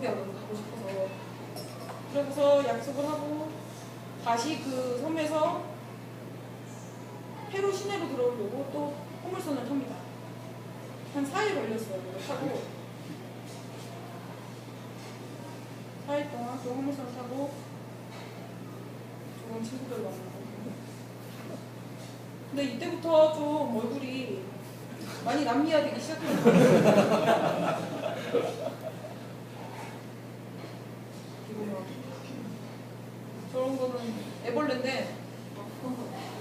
한국에 너무 가고 싶어서 그래서 약속을 하고 다시 그 섬에서 페루 시내로 들어오려고 또 호물선을 탑니다. 한 4일 걸렸어요. 타고 4일 동안 또 호물선을 타고 좋은 친구들 만나고 근데 이때부터 좀 얼굴이 많이 남미화되기 시작했어요. 저런 거는 애벌레인데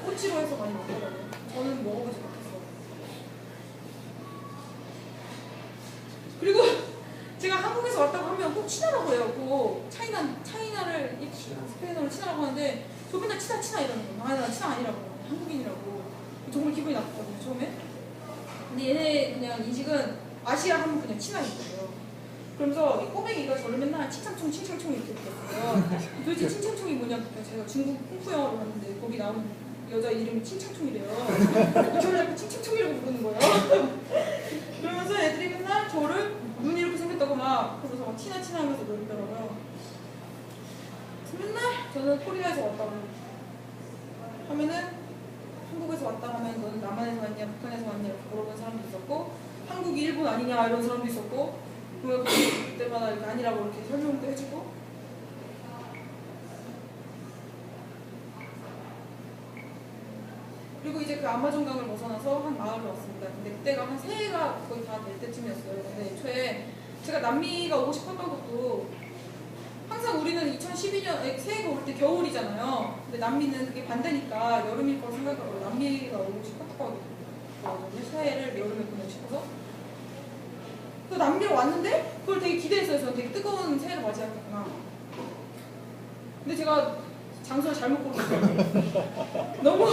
꼬치로 해서 많이 먹더라고요. 저는 먹어보지 못했어요. 그리고 제가 한국에서 친하라고 해요. 꼭 차이나 차이나를 이- 스페인어로 친하라고 하는데 저 맨날 친하 친하 이러는 거예요. 아니 나 친하 아니라고 한국인이라고 정말 기분이 나빴거든요 처음에. 근데 얘네 그냥 인식은 아시아 하면 그냥 친하인 거예요. 그러면서 이 꼬맹이가 저를 맨날 칭창총 칭창총 이렇게 불렀어요. 도대체 칭창총이 뭐냐 그러니까 제가 중국 쿵푸 영화를 봤는데 거기 나오는 여자 이름이 칭창총이래요. 저를 자꾸 칭창총이라고 부르는 거예요. 그러면서 애들이 맨날 저를 생겼다고 막 그러면서 막 티나 티나 하면서 놀더라고요. 그래서 맨날 저는 코리아에서 왔다고 하면은 한국에서 왔다 하면 너는 남한에서 왔냐 북한에서 왔냐 물어보는 사람도 있었고 한국이 일본 아니냐 이런 사람도 있었고 그때마다 이렇게 아니라고 이렇게 설명도 해주고 그리고 이제 그 아마존 강을 벗어나서 한 마을로 왔습니다. 근데 그때가 한 새해가 거의 다 될 때쯤이었어요. 근데 애초에 제가 남미가 오고 싶었던 것도 항상 우리는 2012년 새해가 올 때 겨울이잖아요. 근데 남미는 그게 반대니까 여름일 거 생각하고 남미가 오고 싶었거든요. 새해를 여름에 보내고 싶어서. 또 남미로 왔는데 그걸 되게 기대했어요. 저는 되게 뜨거운 새해를 맞이하겠구나. 근데 제가 장소를 잘못 고르셨어요. 너무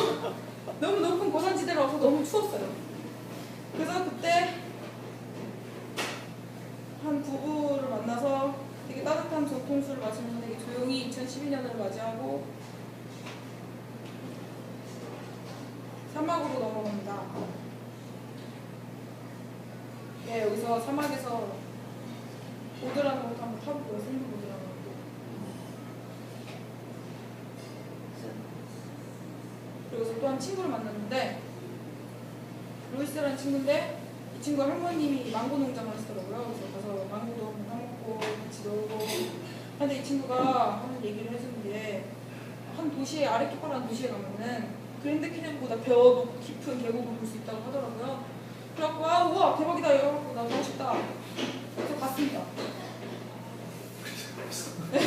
너무 높은 고산지대로 와서 너무 추웠어요. 그래서 그때 한 부부를 만나서 되게 따뜻한 전통술을 마시면서 되게 조용히 2012년을 맞이하고 사막으로 넘어갑니다. 네, 여기서 사막에서 보드라는 것도 한번 타보고요. 생보드라는 것도. 그리고 또 한 친구를 만났는데 루이스라는 친구인데 이 친구 할머님이 망고 농장을 하시더라고요. 그래서 가서 망고도 따먹고 같이 놀고 근데 이 친구가 하는 얘기를 해주는 게한 도시에 아레키파라는 도시에 가면은 그랜드 캐년보다 더 높고 깊은 계곡을 볼 수 있다고 하더라고요. 그래갖고 아 우와 대박이다 이러고 나도 하고 싶다. 그래서 갔습니다. 네,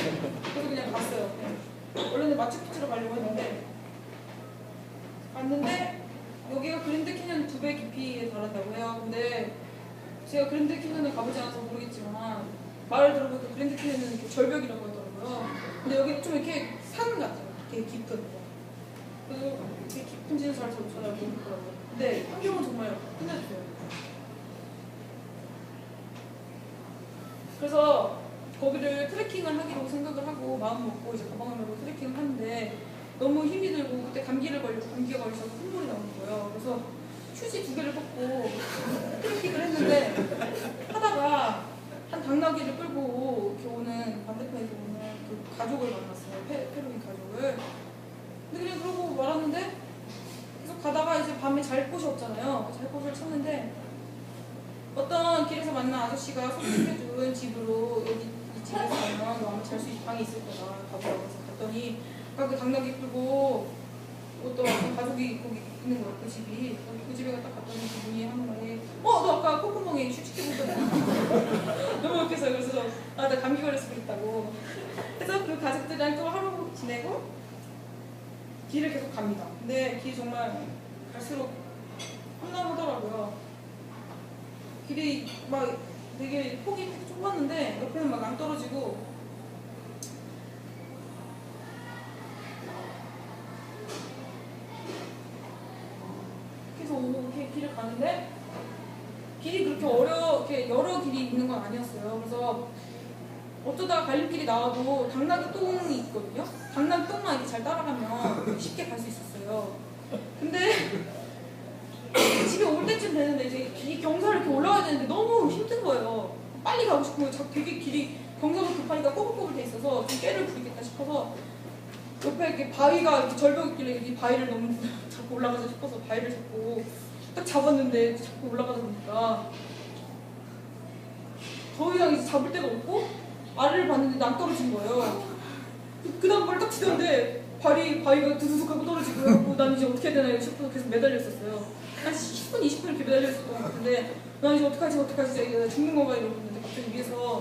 그래서 그냥 갔어요. 네. 원래는 마추픽추로 가려고 했는데 갔는데 여기가 그랜드 캐년 두 배 깊이에 달한다고 해요. 근데 제가 그랜드 캐년을 가보지 않아서 모르겠지만 말을 들어보니까 그랜드 캐년은 절벽이라고 하더라고요. 근데 여기는 좀 이렇게 산 같아요. 되게 깊은 거. 그래서 되게 깊은 지는 잘 저잘 모르겠더라고요. 근데 환경은 정말 끝내주세요. 그래서 거기를 트레킹을 하기로 생각을 하고 마음 먹고 이제 가방을 메고 트레킹을 하는데 너무 힘이 들고 그때 감기를 걸리고 감기가 걸려서 콧물이 나오는 거예요. 그래서 휴지 두 개를 뽑고 트레킹을 했는데 하다가 한 당나귀를 끌고 오는 반대편에서 오는 그 가족을 만났어요. 페, 페루인 가족을. 근데 그냥 그러고 말았는데 계속 가다가 이제 밤에 잘 곳이 없잖아요. 잘 곳을 찾는데 어떤 길에서 만난 아저씨가 소개해준 집으로 여기 이 집에서 가면 너 아마 잘 수 있는 방이 있을 거다. 가보라고 해서 갔더니 그 당나귀 끌고 어떤 어떤 가족이 거기 있는 거예요. 그 집이. 그 집에 딱 갔더니 그분이 하는 말이 어, 너 아까 콧구멍에 휴지기 묻었잖아. 너무 웃겼어요. 그래서 저, 아, 나 감기 걸릴 수도 있다고. 그래서 그 가족들이랑 또 하루 지내고 길을 계속 갑니다. 근데 길이 정말 갈수록 험난하더라고요. 길이 막 되게 폭이 좁았는데 옆에는 막 안 떨어지고 계속 이렇게 길을 가는데 길이 그렇게 어려 이렇게 여러 길이 있는 건 아니었어요. 그래서 어쩌다가 갈림길이 나와도 당나귀 똥이 있거든요. 당나귀 똥만 이렇게 잘 따라가면 쉽게 갈 수 있었어요. 근데 집에 올 때쯤 되는데 이제 이 경사를 이렇게 올라가야 되는데 너무 힘든 거예요. 빨리 가고 거예요. 자꾸 되게 길이 경사도 급하니까 꼬불꼬불 돼 있어서 좀 깨를 부리겠다 싶어서 옆에 이렇게 바위가 이렇게 절벽 있길래 이 바위를 너무 자꾸 올라가자 싶어서 바위를 잡고 딱 잡았는데 자꾸 올라가다 보니까 더 이상 이제 잡을 데가 없고 아래를 봤는데 남 떨어진 거예요. 그 다음 발딱 치던데 발이 바위가 두두둑 하고 떨어지고 그래갖고 난 이제 어떻게 해야 되나 싶어서 계속 매달려 있었어요. 한 10분, 20분 이렇게 매달려 있었던 것 같은데 난 이제 어떡하지 어떡하지 죽는 건가 이러고 있는데 갑자기 위에서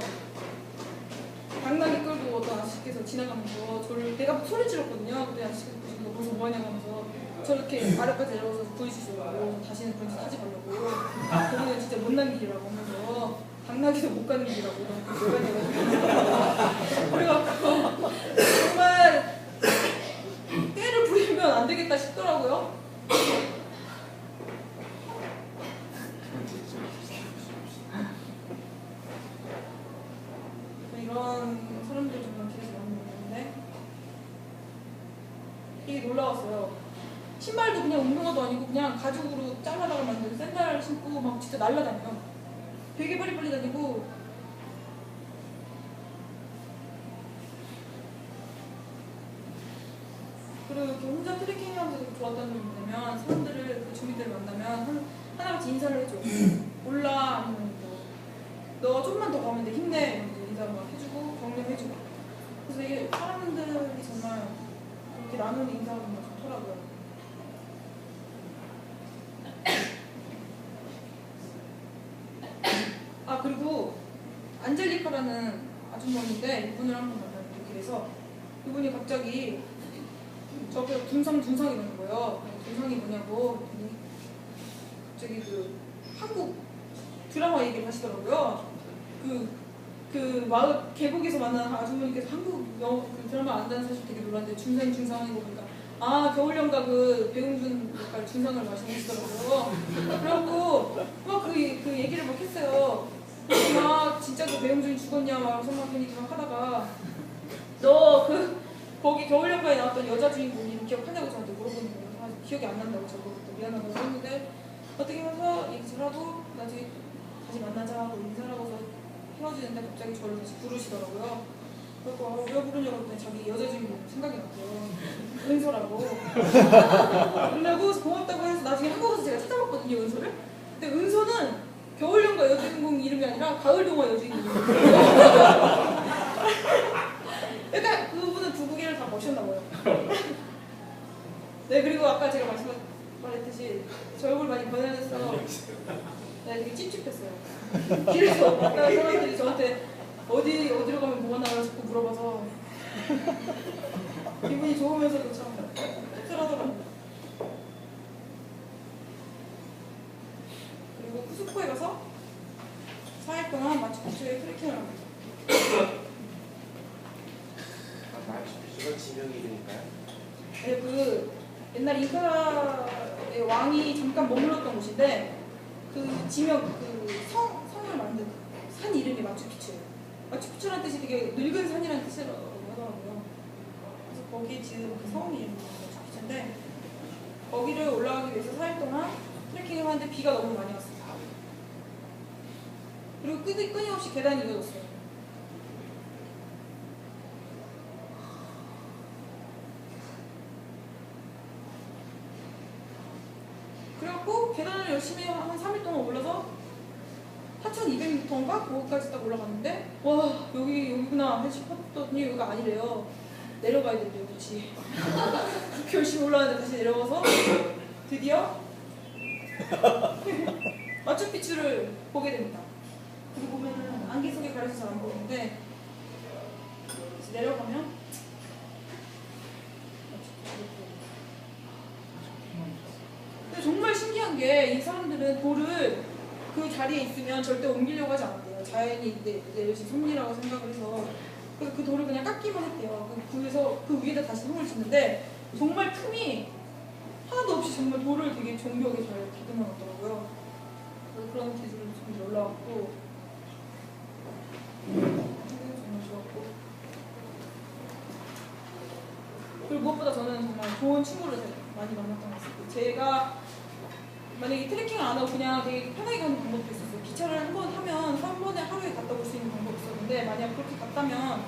당나귀 끌고 어떤 아저씨께서 지나가면서 저를 내가 소리 질렀거든요. 근데 아저씨께서 너 거기서 뭐하냐고 하면서 저렇게 아래까지 내려와서 보여주시더라고. 다시는 그런 짓 하지 말라고. 거기는 진짜 못난 길이라고 하면서 당나귀도 못 가는 길이라고. 그래가지고 그래갖고 정말 깨를 부리면 안 되겠다 싶더라고요. 이런 사람들 정말 길에서 많이 보는데 되게 놀라웠어요. 신발도 그냥 운동화도 아니고 그냥 가죽으로 잘라다가 만든 샌들 신고 막 진짜 날라다녀요. 되게 빨리빨리 다니고 그리고 이렇게 혼자 트레킹하면서 좋았던 점이 뭐냐면 사람들을 그 주민들을 만나면 한, 하나같이 인사를 해줘. 몰라 아니면 뭐너 조금만 더 가면 돼 힘내 이러면서 인사 막 해주고 격려해주고. 그래서 이게 사람들이 정말 이렇게 나누는 인사가 정말 좋더라고요. 아 그리고 안젤리카라는 아주머니인데 이분을 한번 만났는데 길에서 이분이 갑자기 저게 둔상 둔상이 되는 거예요. 둔상이 뭐냐고 갑자기 그 한국 드라마 얘기를 하시더라고요. 그, 그 마을 계곡에서 만난 아주머니께서 한국 영어 그 드라마 안다는 사실 되게 놀랐는데 중상 중상인 거 보니까 아 겨울연가 그 배용준 역할 중상을 마시시더라고요. 그래갖고 막 그 그 얘기를 막 했어요. 막 진짜 그 배용준이 죽었냐 막 괜히 막 하다가 너 그 거기 겨울연가에 나왔던 여자 주인공 이름 기억하냐고 저한테 물어보는 거예요. 아, 기억이 안 난다고 저도 미안하다고 했는데 어떻게 얘기 잘하고 나중에 다시 만나자 하고 인사를 하고서 헤어지는데 갑자기 저를 다시 부르시더라고요. 그래서 아, 왜 부르냐고 했더니 자기 여자 주인공 생각이 났대요. 은서라고. 그러고 고맙다고 해서 나중에 한국에서 제가 찾아봤거든요, 은서를. 근데 은서는 겨울연가 여주인공 이름이 아니라 가을동화 여주인공이에요. 그러니까 그분은 두 개를 다 모셨나 봐요. 네, 그리고 아까 제가 말씀드렸듯이 저 얼굴 많이 변해서 네, 되게 찝찝했어요. 길에서 사람들이 저한테 어디 어디로 가면 뭐가 나와요 자꾸 물어봐서 기분이 좋으면서도 참 씁쓸하더라고요. 쿠스코에 가서 4일 동안 마추픽추에 트레킹을 합니다. 마추픽추가 지명 이름인가요? 네, 그 옛날 잉카의 왕이 잠깐 머물렀던 곳인데 그 지명 그성 성을 만든 산 이름이 마추픽추예요. 마추픽추라는 뜻이 되게 늙은 산이라는 뜻이라고 하더라고요. 그래서 거기 지금 그성 이름이 마추픽추인데 거기를 올라가기 위해서 4일 동안 트레킹을 하는데 비가 너무 많이 왔어요. 그리고 끊, 끊임없이 계단이 이어졌어요. 그래갖고 계단을 열심히 한 3일 동안 올라서 4,200m인가? 거기까지 딱 올라갔는데 와 여기 여기구나 해 싶었더니 여기가 아니래요. 내려가야 된대요 다시. 그렇게 열심히 올라가는데 다시 내려가서 드디어 마추픽추를 보게 됩니다 여기 보면은 안개 속에 가려서 잘 안 보이는데 내려가면 근데 정말 신기한 게 이 사람들은 돌을 그 자리에 있으면 절대 옮기려고 하지 않았대요. 자연이 내, 내려진 섭리라고 생각을 해서 그래서 그 돌을 그냥 깎기만 했대요. 그- 그래서 그 위에다 다시 손을 짓는데 정말 틈이 하나도 없이 정말 돌을 되게 정교하게 잘 다듬어 놨더라고요. 그런 기술을 좀 놀라웠고 정말 좋았고 그리고 무엇보다 저는 정말 좋은 친구를 많이 만났던 것 같아요. 제가 만약에 트레킹을 안 하고 그냥 되게 편하게 가는 방법도 있었어요. 기차를 한번 타면 한 번에 하루에 갔다 올 수 있는 방법이 있었는데 만약 그렇게 갔다면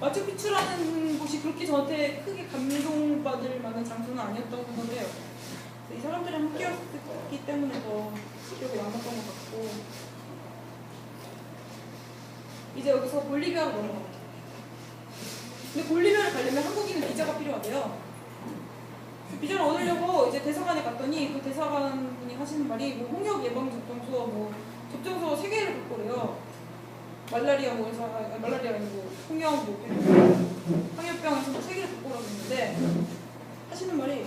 마추픽추라는 곳이 그렇게 저한테 크게 감동받을 만한 장소는 해요. 그래서 이 사람들이랑 함께였기 때문에 더 기억에 남았던 것 같고 이제 여기서 볼리비아로 넘어갑니다. 근데 볼리비아를 가려면 한국인 은 비자가 필요하대요. 그 비자를 얻으려고 이제 대사관에 갔더니 그 대사관 분이 하시는 말이 뭐 홍역 예방 접종소 뭐 접종소 세 개를 갖고래요. 말라리아 뭐 해서 아, 말라리아 아니고 홍역 뭐 황열병에서 뭐세 개를 갖고 오라고 했는데 하시는 말이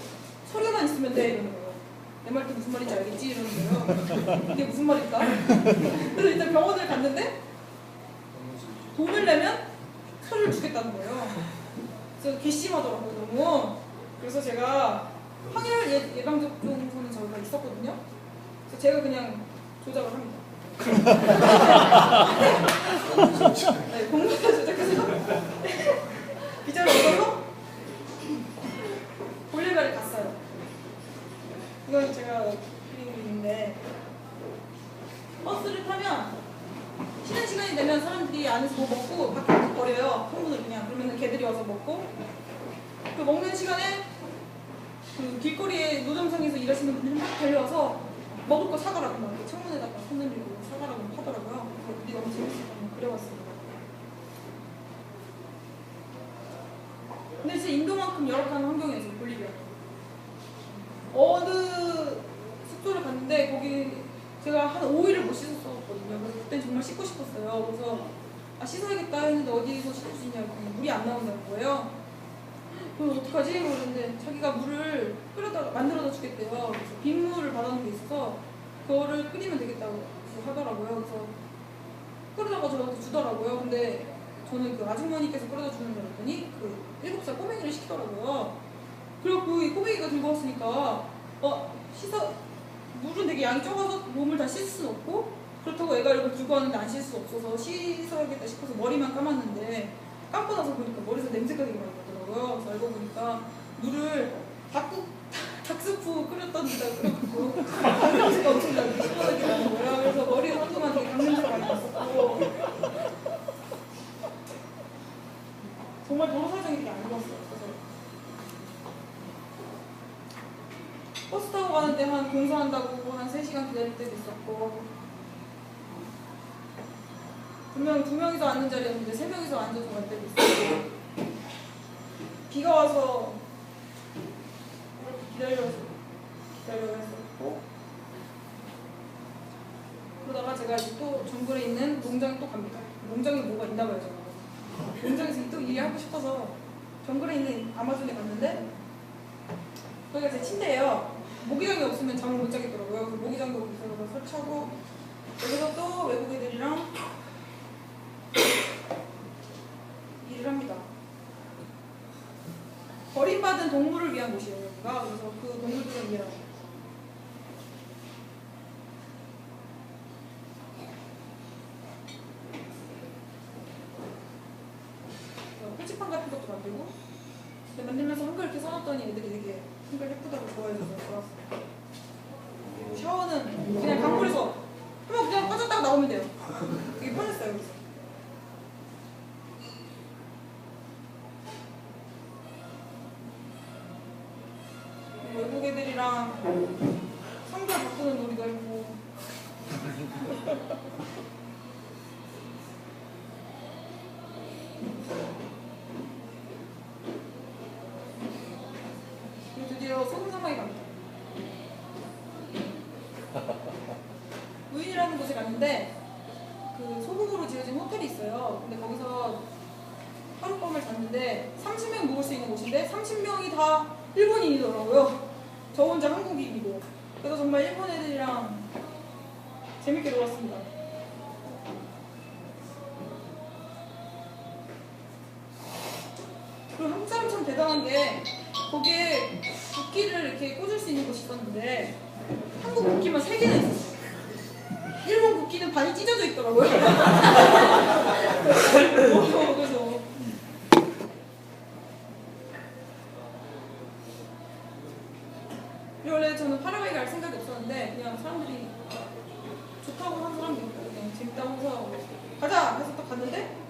서류만 있으면 돼 이러는 거예요. 내 말도 무슨 말인지 알겠지 이러는 거예요. 이게 무슨 말일까? 그래서 일단 병원을 갔는데 돈을 내면 서류를 주겠다는 거예요. 그래서 괘씸하더라고요 너무. 그래서 제가 항열 예, 예방 접종소는 저희가 있었거든요. 그래서 제가 그냥 조작을 합니다. 네, 공부해서 조작해서 비자를 얻어서 볼리비아를 갔어요. 이건 제가 그리고 있는데 버스를 타면 쉬는 시간이 되면 사람들이 안에서 뭐 먹고 밖에 버려요. 통분을 그냥 그러면 걔들이 와서 먹고 그 먹는 시간에 그 길거리에 노점상에서 일하시는 분들이 막 달려와서 먹을 거 사가라고 막 창문에다가 손 내밀고 사가라고 하더라고요. 우리 너무 재밌었고 그래봤습니다. 근데 진짜 인도만큼 열악한 환경이었어요, 볼리비아. 어느 숙소를 갔는데 거기 제가 한 5일을 못 씻었거든요. 그래서 그땐 정말 씻고 싶었어요. 그래서 아 씻어야겠다 했는데 어디서 씻을 수 있냐고 물이 안 나온다는 거예요. 그럼 어떡하지? 그러는데 자기가 물을 끓여다 만들어다 주겠대요. 그래서 빗물을 받아놓은 게 있어서 그거를 끓이면 되겠다고 하더라고요. 그래서 끓여다가 저한테 주더라고요. 근데 저는 그 아주머니께서 끓여다 주는 줄 알았더니 그 7살 꼬맹이를 시키더라고요. 그리고 이 꼬맹이가 들고 왔으니까 어 씻어 물은 되게 양이 적어서 몸을 다 씻을 수 없고 그렇다고 애가 이걸 들고 왔는데 안 씻을 수 없어서 씻어야겠다 싶어서 머리만 감았는데 감고 나서 보니까 머리에서 냄새가 되게 많이 나더라고요. 그래서 알고 보니까 물을 닭국 닭스프 끓였던 데다 끓여갖고 냄새가 엄청 나게 시원하게 나는 거예요. 그래서 머리에 한동안 되게 닭 냄새가 많이 났었고 정말 사정이 되게 안 좋았어요. 버스 타고 가는데 한 공사한다고 한 3시간 기다릴 때도 있었고 분명 두 명이서 앉는 자리였는데 세 명이서 앉아서 갈 때도 있었고 비가 와서 이렇게 기다려서 기다려야 했었고 그러다가 제가 이제 또 정글에 있는 농장에 또 갑니다. 농장에 뭐가 있나 봐요 제가. 농장에서 또 일이 하고 싶어서 정글에 있는 아마존에 갔는데 거기가 제 침대예요. 모기장이 없으면 잠을 못 자겠더라고요. 모기장도 거기서 설치하고 여기서 또 외국 애들이랑 합니다. 버림받은 동물을 위한 곳이에요. 여기가 그래서 그 동물들을 위한 표지판 같은 것도 만들고 근데 만들면서 한글 이렇게 써놨더니 애들이 되게 한글 예쁘다고 좋아해줘서 좋았어요. 샤워는 그냥 강물에서 한번 그냥 빠졌다가 나오면 돼요. 되게 편했어요. 그래서. 외국 애들이랑 성별 바꾸는 놀이도 해보고 그리고 드디어 소금 사막에 갑니다. 우인이라는 곳에 갔는데 그 소금으로 지어진 호텔이 있어요. 근데 거기서 하룻밤을 잤는데 30명 묵을 수 있는 곳인데 30명이 다 일본인이더라고요. 저 혼자 한국인이고. 그래서 정말 일본 애들이랑 재밌게 놀았습니다. 그리고 한국 사람 참 대단한 게 거기에 국기를 이렇게 꽂을 수 있는 곳이 있었는데 한국 국기만 세 개나 있었어요. 일본 국기는 반이 찢어져 있더라고요.